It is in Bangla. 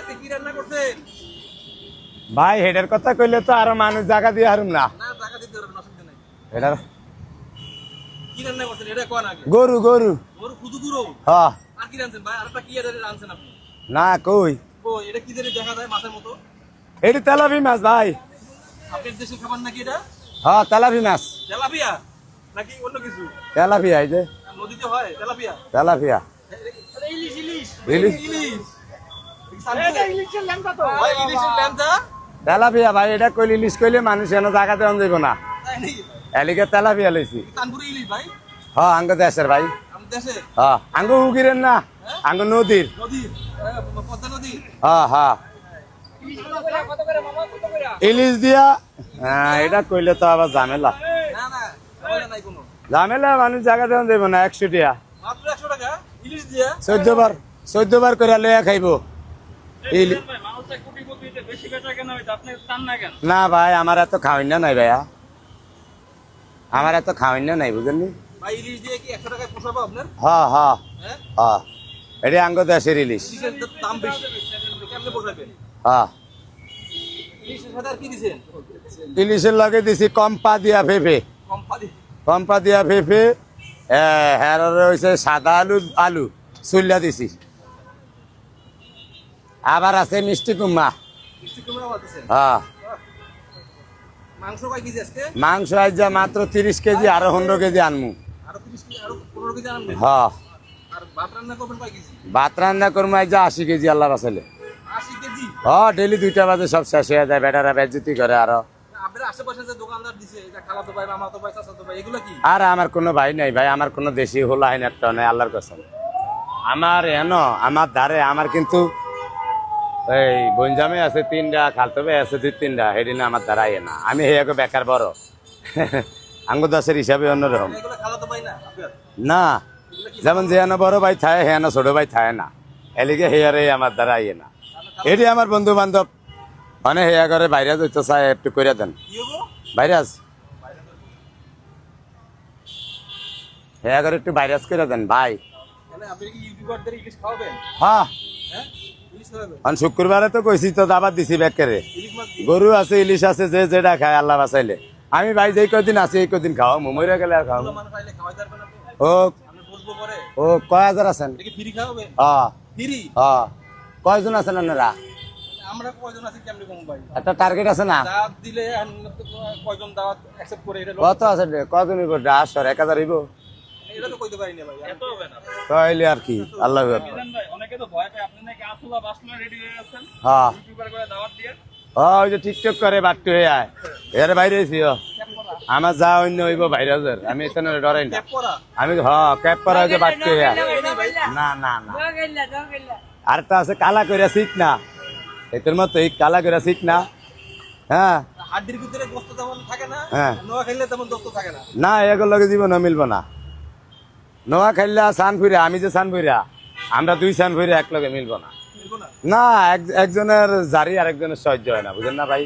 আজকে কি রান্না করছেন? ভাই হেডের কথা কইলে তো আরও মানুষ জায়গা দিয়ে হারুম না। না টাকা দিতে পারবেন অসুবিধা নাই। এটার কি রান্না করছেন? এটা কোন আগে? গরু গরু। ওর খুদু গুঁড়ো হ। আর কি রাঁধছেন ভাই? আরেকটা কি এটা রাঁধছেন আপনি? না কই? এটা কি জানি দেখা যায় মাছের মতো। এটি তেলাপি মাছ ভাই। আপনার দেশের খাবার নাকি এটা? হ্যাঁ তেলাপি মাছ। তেলাপিয়া? নাকি অন্য কিছু? তেলাপিয়া এই যে। নদীতে হয় তেলাপিয়া? তেলাপিয়া। ইলিশ। ইলিশ। ইলিশ? তেলাপিয়া ভাই এটা কইলে ইলিশ কইলে মানুষ এনে জায়গা দেওয়া যাইব না। এলিকে তেলাপিয়া লইছি। কানপুরি ইলিশ ভাই? হ আঙ্গ দেশের ভাই। আমাদের দেশে? হ আঙ্গ উগিরেন না আঙ্গ নদীর। নদী আহ, হ হ। ইলিশ দিয়া হ্যাঁ এটা কইলে তো আবার ঝামেলা। না না ঝামেলা মানুষ জায়গা দেওয়া যাইব না একশো টিয়া। দিয়া? চোদ্দ বার চোদ্দ বার করে লইয়া খাইব। না ভাই আমার এত খাওয়াইনা নাই ভাইয়া। আমার এত খাওয়াইনা নাই বুঝলেন হ্যাঁ? হ। আঙ্গ দেশের ইলিশ। ইলিশের লগে দিছি কম্পা দিয়া ফেফে। কম্পা দিয়া ফেফে হ্যাঁ সাদা আলু আলু চুল্লা দিছি। আবার আছে মিষ্টি কুমা মিষ্টি কুমড়া হ্যাঁ। মাংস আজ যা মাত্র তিরিশ কেজি আরও পনেরো কেজি আনমু। হ্যাঁ। ভাত রান্না করব আজ যা আশি কেজি আল্লাহ বাসালে আশি ডেলি দুইটা বাজে সব শেষ হয়ে যায় বেটারা বেজুতি করে আরও। আর আমার কোনো ভাই নাই ভাই আমার কোনো দেশি হলো আইন একটা নাই আল্লাহর কসম। আমার এন আমার ধারে আমার কিন্তু এই বঞ্জামে আছে তিনটা খালতো ভাই আছে দুই তিনটা সেদিন আমার ধারাই না। আমি হেয়াকে বেকার বড়। আঙ্গ দাসের হিসাবে অন্যরকম। না যেমন যেন বড় ভাই থাকে হেয়ানো ছোট ভাই থাকে না। এলিগে হেয়ারে আমার দ্বারা আইয়ে না। এটি আমার বন্ধু বান্ধব মানে হেয়া করে বাইরে যাইতে চায় একটু করে দেন। ভাইরাস হেয়া করে একটু ভাইরাস করে দেন ভাই। হ্যাঁ আর শুক্রবারে তো কইছি তো দাবার দিছি ব্যাকেরে গরু আছে ইলিশ আছে যে যেটা খায় আল্লাহ বাঁচাইলে। আমি ভাই যেই কদিন আছি এই কদিন খাওয়া মমইরা গেলে আর খাওয়া ও ও কয় হাজার আছেন? হ্যাঁ। হ্যাঁ। কয়জন আছেন আপনারা? আমরা কয়জন আছি কেমনে কম ভাই? একটা টার্গেট আছে না? দাওয়াত দিলে কয়জন দাওয়াত অ্যাকসেপ্ট করে এটা কত আছে? কয়জন আসর এক হাজার হইব? তাইলে আর কি আল্লাহ ভাই অনেকে তো ভয় পায় আপনি নাকি আসলা বাসলা রেডি হয়ে আছেন হ্যাঁ। ইউটিউবার করে দাওয়াত দিয়ে। ও ওই যে টিকটক করে বাট্টু হয়ে আয় এর বাইরে আমার যা অন্য হইব বাইরে হাজার আমি এখানে ডরাই না। আমি হ ক্যাপ করা হয়েছে বাট্টু হয়ে না না না আর তা আছে কালা করে শিখ না। এদের মতো এই কালা করে শিখ না। হ্যাঁ। হাড্ডির ভিতরে গোস্ত তেমন থাকে না হ্যাঁ। নোয়া খেলে তেমন দোস্ত থাকে না। না এগুলো লগে জীবন মিলবো না। নোয়া খাইলা সান আমি যে সান ফুইরা আমরা দুই সান একলগে এক লগে মিলবো না না? না এক- একজনের জারি আর একজনের সহ্য হয় না বুঝেন না ভাই?